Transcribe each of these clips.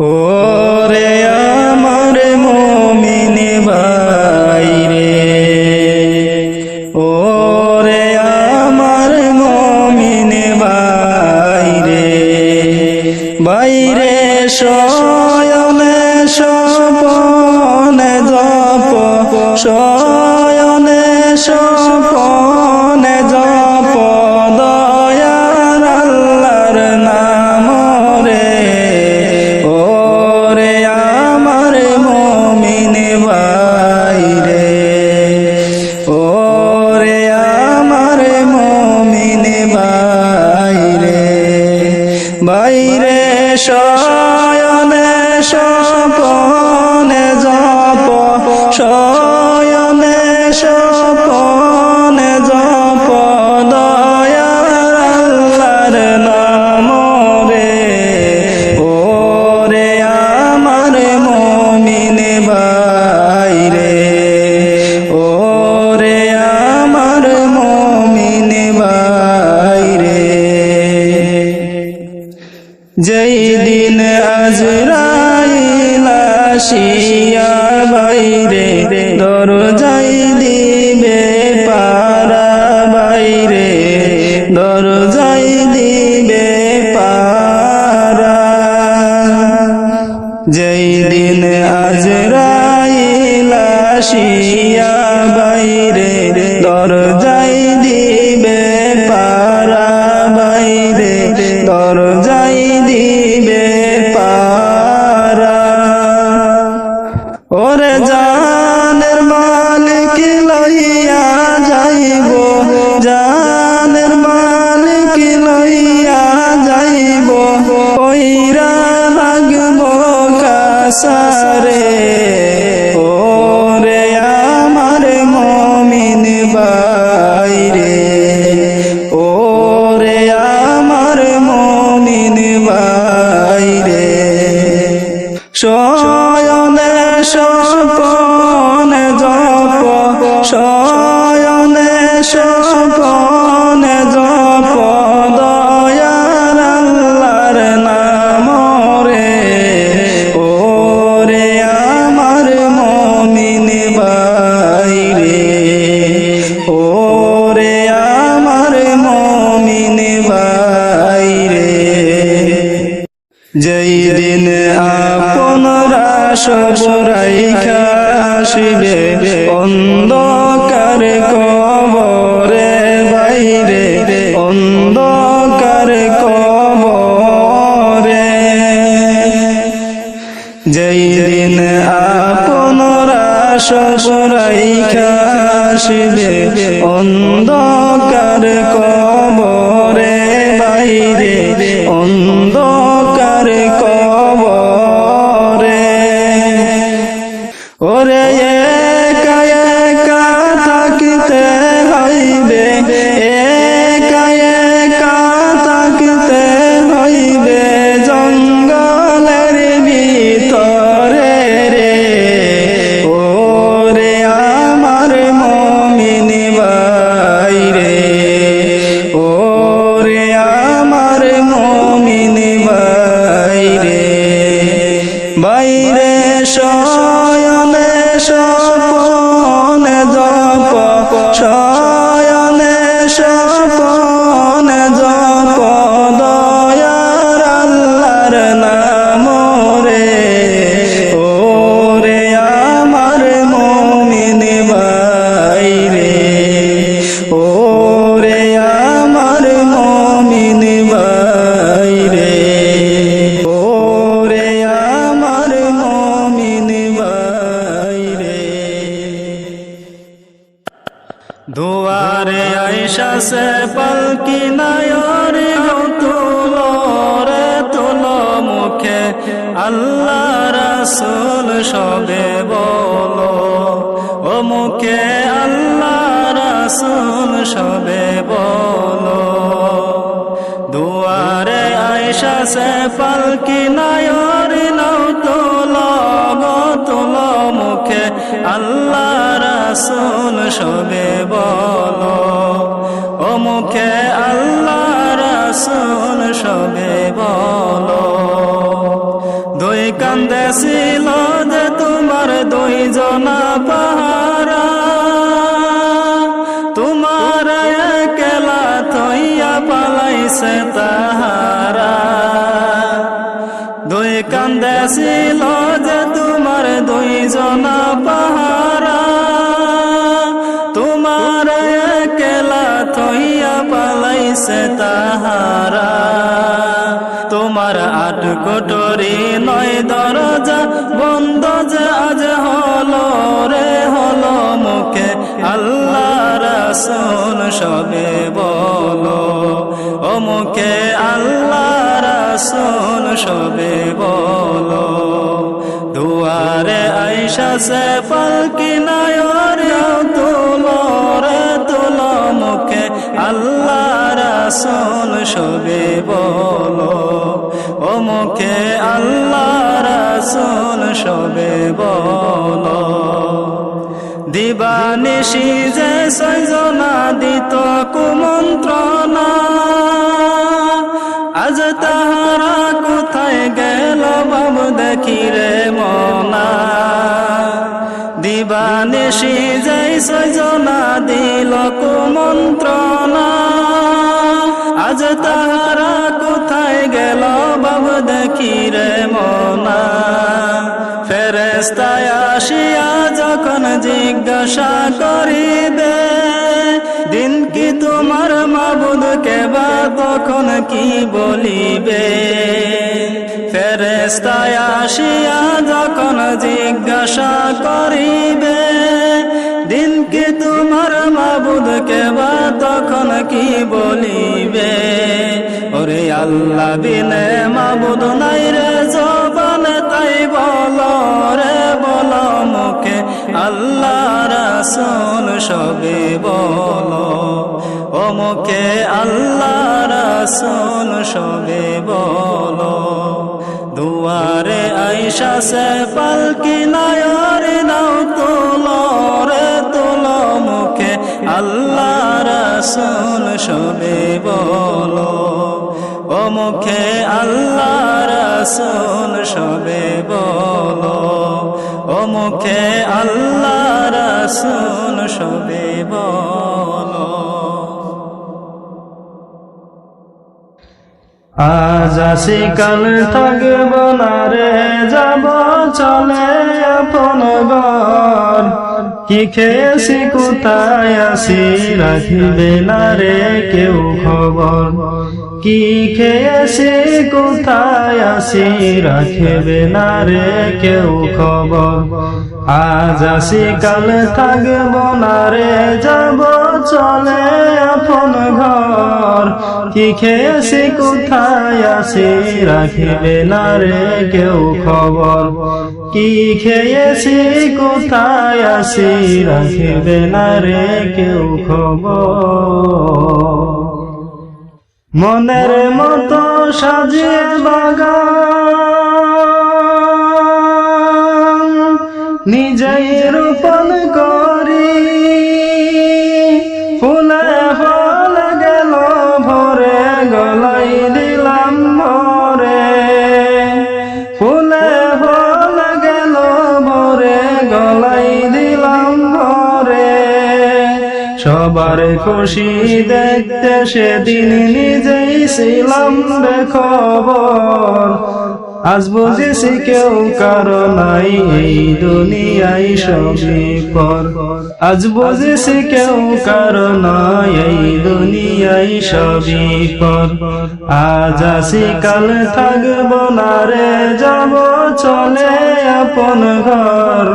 ও রে আমার মমিন। শয়নে সপনে জপ দয়ার নাম রে ও রে আমার মমিন ভাই রে ও রে আমার মমিন ভাই রে যেই দিন আজরাইল আসিয়া বাইরে দরজাই দিবে পারা বাইরে। দরজাই দিবে পারা। যেই দিন আজরাইল আসিয়া বাইরে দরজাই কাসারে ওরে আমার মমিন বাইরে ওরে আমার মমিন বাইরে। শয়নে সপনে জপ শয়নে সপনে আপনারা সব রাইখা আসিবে অন্ধকার কবরে বাইরে, অন্ধকার কবরে। যেই দিন আপনারা সব রাইখা আসিবে অন্ধকার দুয়ারে আইসা সে পালকি নায়র তুলো রে তুলো মুখে আল্লাহ রাসুল সবে বলো, ও মুখে আল্লাহ রাসুল সবে বলো। দুয়ারে আয়সা সে পালকি নায়র নাও তুলো গো মুখে আল্লাহ রাসুল সবে বলো, ও মুখে আল্লাহ রাসুল সবে বলো, দুই কান্দেছিল যে তোমার দুইজনা পাহারা, তোমার একলা থইয়া পালাইছে তাহারা। দুই কান্দেছিল যে তোমার দুইজনা পাহারা তোমার আট কোটরি নয় দরজা বন্ধ যে আজ হলো রে হলো মুখে আল্লাহ রাসুল সবে বলো। ও মুখে আল্লাহ রাসুল সবে বলো। দুয়ারে আইসা সে পালকি নায়র তুলো রে তুলো মুখে আল্লাহ রাসুল সবে বলো। মুখে আল্লাহ রাসুল সবে বলো। দিবানিশি যে সজনা দিত কুমন্ত্রণা, আজ তাহারা কোথায় গেল বাবু দেখি রে মনা। দিবানিশি যে সজনা দিল কুমন্ত্রণা, আজ তাহারা জিজ্ঞাসা করিবে দিন কি তোমার মাবুদ কেবা তখন কি বলিবে? ফেরেস্তায় আসিয়া যখন জিজ্ঞাসা করিবে, দিন কি তোমার মাবুদ কেবা তখন কি বলিবে? ওরে আল্লাহ বিনে মাবুদ নাই রে জবান, তাই বলো রে বলো। আল্লাহ রাসুল সবে বলো মুখে আল্লাহ রাসুল সবে বলো। দুয়ারে আইসা সে পালকি নায়র নাও তুলো রে তুলো মুখে আল্লাহ রাসুল সবে বলো। অমুখে মুখে আল্লাহ রাসুল সবে বলো। মুখে আল্লাহ রাসুল সবে বলো। আজ আসি কাল থাকব না রে, যাব চলে আপন ঘর। কি খেয়েছি, কোথায় আসি, রাখিবে না রে কেউ খবর। কি খেয়েছি কোথায় আসি রাখিবে না রে কেউ খবর? আজ আসি, কাল থাকব না রে, যাব চলে আপন ঘর। কি খেয়েছি কোথায় আসি রাখিবে না রে কেউ খবর? কি খেয়েছি কোথায় আসি রাখিবে না রে কেউ খবর? মনের মতো সাজিয়ে বাগান নিজেই সবার খুশি দেখতে সেদিন নিজেই ছিলাম বেখবর। আজ বুঝেছি কেউ কারও নাই এই দুনিয়ায় সবই পর। আজ বুঝেছি কেউ কারও নাই এই দুনিয়ায় সবই পর। আজ আসি কাল থাকব না রে যাব চলে আপন ঘর।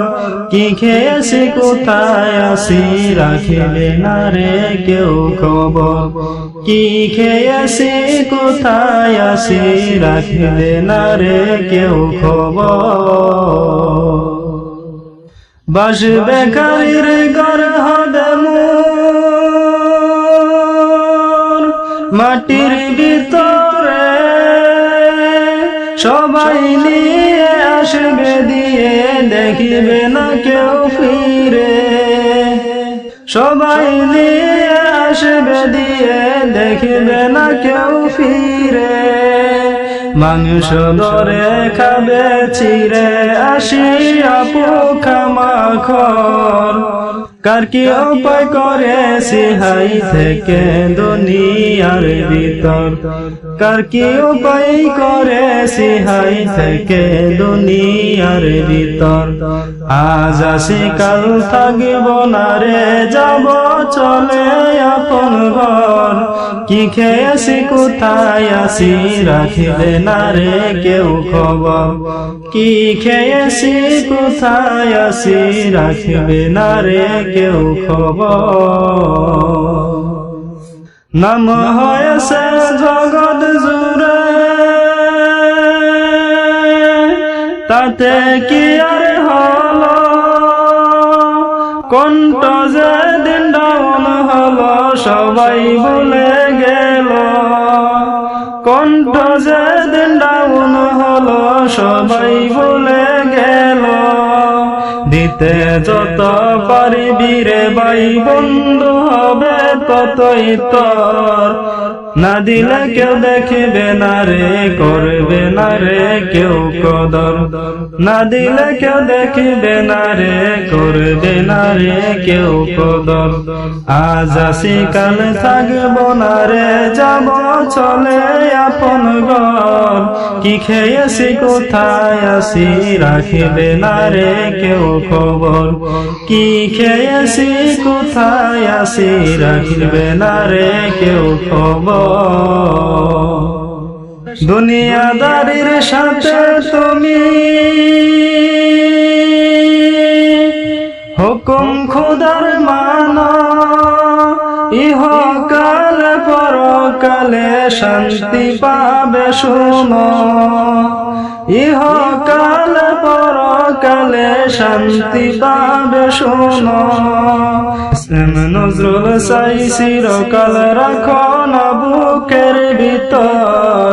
কি খেয়েছি কোথায় আসি রাখিবে না রে কেউ খবর। কি খেয়েছি কোথায় আসি রাখিবে না রে কেউ খবর? বাস বেকারির ঘর মোর মাটির ভিতরে সবাই নিয়ে আসবে দিয়ে দেখিবে না কেউ ফিরে। সবাই নিয়ে আসবে দিয়ে দেখিবে না কেউ ফিরে। মাংস ধরে খাবে, চিরে আসি আপু খামাখর কার কি উপায় করে সিহাই থেকে দুনিয়ার ভিতর? কার কি উপায় করে সিহাই থেকে দুনিয়ার ভিতর? আজ আসি, কাল থাকব না রে, যাব চলে কি খেয়েছি, কোথায় আসি রাখিবে না রে কেউ খবর। কি খেয়েছি, কোথায় আসি রাখিবে না রে কেউ খবর। নাম হয়েছে জগৎ জুড়ে। তাতে কি আর হলো? কণ্ঠ যে দিন ডাউন হলো, সবাই বলে সবাই বলে গেল দিতে যত পারবি রে ভাই বন্ধু হবে ততই তোর। না দিলে কেউ দেখবে না রে, করবে না রে কেউ কদর। না দিলে কেউ দেখবে না রে, করবে না রে কেউ কদর। আজ আসি কাল থাকব না রে, যাব চলে আপন ঘর। কি খেয়েছি, কোথায় আসি, রাখিবে না রে কেউ খবর। কি খেয়েছি, কোথায় আসি, রাখিবে না রে কেউ খবর। দুনিয়াদারির সাথে তুমি হুকুম খুদার মান ইহকাল পরকালে শান্তি পাবে শুনো ইহকাল পরকালে শান্তি পাবে, শুনো। এম নজরুল সাই চিরকাল রাখো না বুকের ভিতর।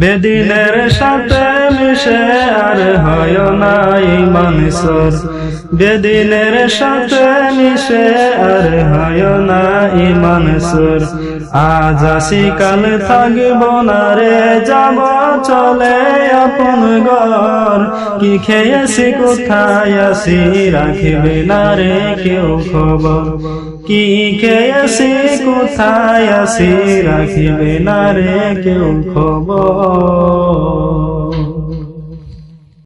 বেদিনের সাথে মিশে আর হয় না ইমানসর বেদিনের সাথে মিশে আর হয় না ইমানসর আজ আসি, কাল থাকব না রে, যাব, চলে আপন ঘর। কি খেয়েছি কোথায় আসি রাখবে না রে কেউ খবর। কি খেয়েছি? কোথায় আসি রাখবে না রে কেউ খবর।